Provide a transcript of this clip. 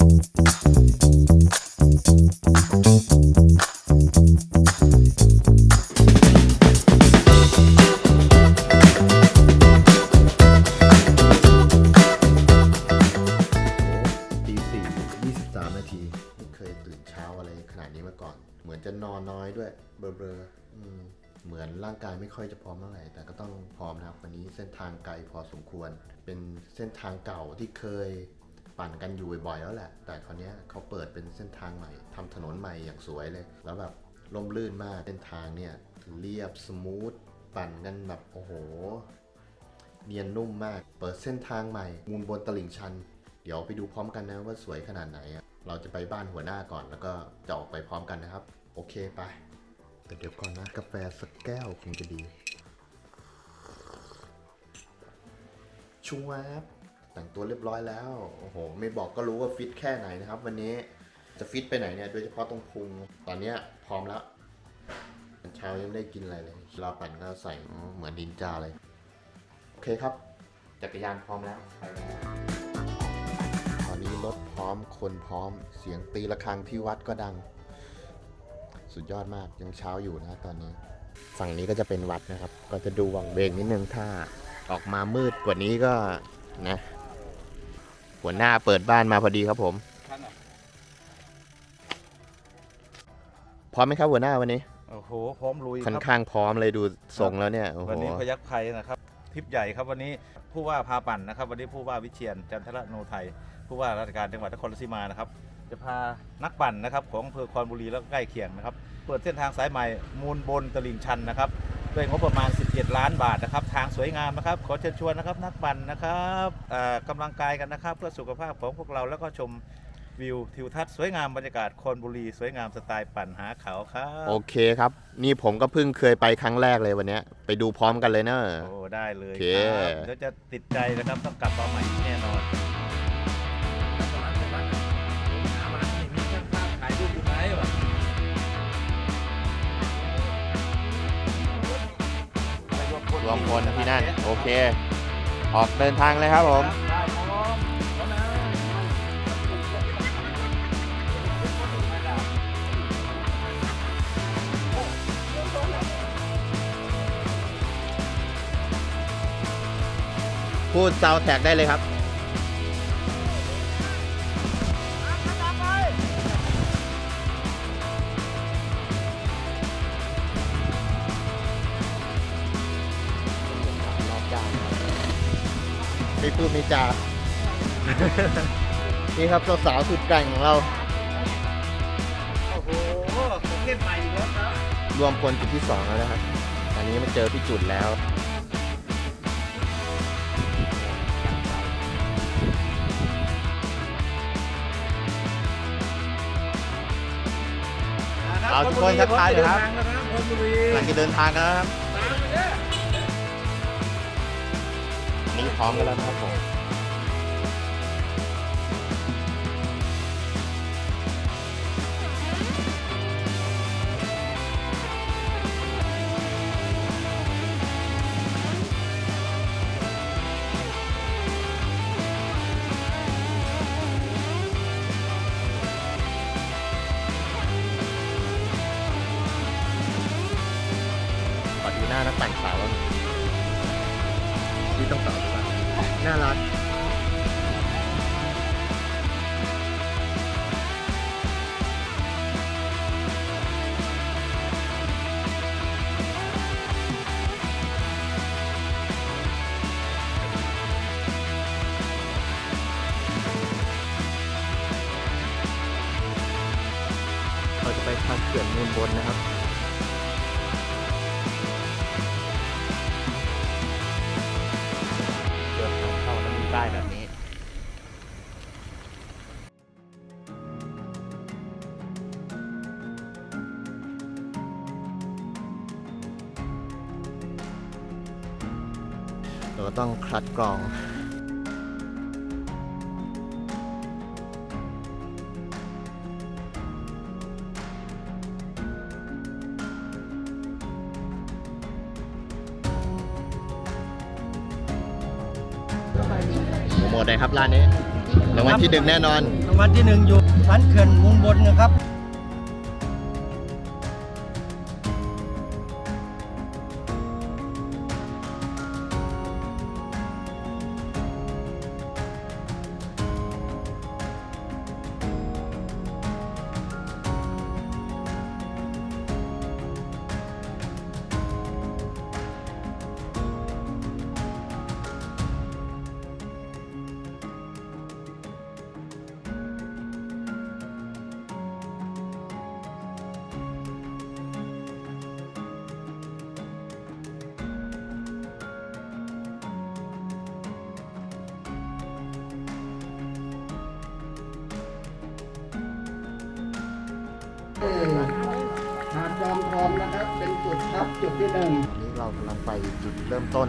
ตีสี่ยี่สิบสามนาทีไม่เคยตื่นเช้าอะไรขนาดนี้มาก่อน เหมือนจะนอนน้อยด้วยเบลอๆอืมเหมือนร่างกายไม่ค่อยจะพร้อมเท่าไหร่แต่ก็ต้องพร้อมนะครับวันนี้เส้นทางไกลพอสมควร เป็นเส้นทางเก่าที่เคย ปั่นกันอยู่บ่อยๆแล้วแหละ แต่คราวนี้เขาเปิดเป็นเส้นทางใหม่ทำถนนใหม่อย่างสวยเลย แล้วแบบล่มลื่นมากเส้นทางเนี่ยเรียบสมูทปั่นกันแบบโอ้โห เนียนนุ่มมาก เปิดเส้นทางใหม่ มูลบนตลิ่งชัน เดี๋ยวไปดูพร้อมกันนะว่าสวยขนาดไหน เราจะไปบ้านหัวหน้าก่อนแล้วก็จะออกไปพร้อมกันนะครับ โอเคไปแต่เดี๋ยวก่อนนะ กาแฟสักแก้วคงจะดีชูวบ แต่งตัวเรียบร้อยแล้ว โอ้โห ไม่บอกก็รู้ว่าฟิตแค่ไหนนะครับ วันนี้จะฟิตไปไหนเนี่ย โดยเฉพาะตรงพุง ตอนเนี้ยพร้อมแล้วเช้ายังไม่ได้กินอะไรเลยเราปั่นก็ใส่เหมือนดินจาเลย โอเคครับ จักรยานพร้อมแล้วไปแล้ว ตอนนี้รถพร้อม คนพร้อม เสียงตีระฆังที่วัดก็ดัง สุดยอดมาก ยังเช้าอยู่นะตอนนี้ ฝั่งนี้ก็จะเป็นวัดนะครับ ก็จะดูวังเวงนิดนึง ถ้าออกมามืดกว่านี้ก็นะ หัวหน้าเปิดบ้านมาพอดีครับผม พร้อมไหมครับหัวหน้าวันนี้โอ้โหพร้อมลุยค่อนครับข้างพร้อมเลยดูทรงแล้วเนี่ยโอ้โหวันนี้พยักภัยนะครับทริปใหญ่ครับวันนี้ผู้ว่าพาปั่นนะครับ วันนี้ผู้ว่าวิเชียนจันทรโนไทยผู้ว่าราชการจังหวัดนครราชสีมานะครับ จะพานักปั่นนะครับของอำเภอคอนบุรีแล้วก็ใกล้เคียงนะครับ เปิดเส้นทางสายใหม่มูลบนตลิ่งชันนะครับ ด้วยงบประมาณ 17 ล้านบาทนะครับ ทางสวยงามนะครับ ขอเชิญชวนนะครับนักปั่นนะครับเอ่อกำลังกายกันนะครับ เพื่อสุขภาพของพวกเราแล้วก็ชมวิวทิวทัศน์สวยงามบรรยากาศคอนบุรี สวยงามสไตล์ปั่นหาเขาครับโอเคครับ นี่ผมก็เพิ่งเคยไปครั้งแรกเลยวันเนี้ยไปดูพร้อมกันเลยเนอะโอ้ได้เลยโอเคครับเดี๋ยวจะติดใจนะครับต้องกลับมาใหม่แน่นอน รวมพลที่นั่น โอเค ออกเดินทางเลยครับผมพูดซาวแท็กได้เลยครับ ม่พูดไม่จานี่ครับสาวๆสุดแกร่งของเรา โอ้โหของเล่นใหม่อีกแล้วครับรวมพลจุดที่สองแล้วนะครับ อันนี้มาเจอพี่จุดแล้ว เอาทุกคนทักทายหน่อยครับคอนบุรีกำลังจะเดินทางกันแล้วครับ นี่พร้อมกันแล้วนะครับผมขอดูหน้านักปั่นสาว บ้างพี่ต้องตอบว่าน่ารักเราจะไปทางเขื่อนมูลบนนะครับ ป้ายแบบนี้เราก็ต้องคัดกรอง โมทหน่อยครับร้านนี้รางวัลที่หนึ่งแน่นอน รางวัลที่หนึ่งอยู่สันเขื่อนมูลบนนะครับ หาดจอมทองนะครับ เป็นจุดพักจุดที่หนึ่งวันนี้เรากำลังไปจุดเริ่มต้น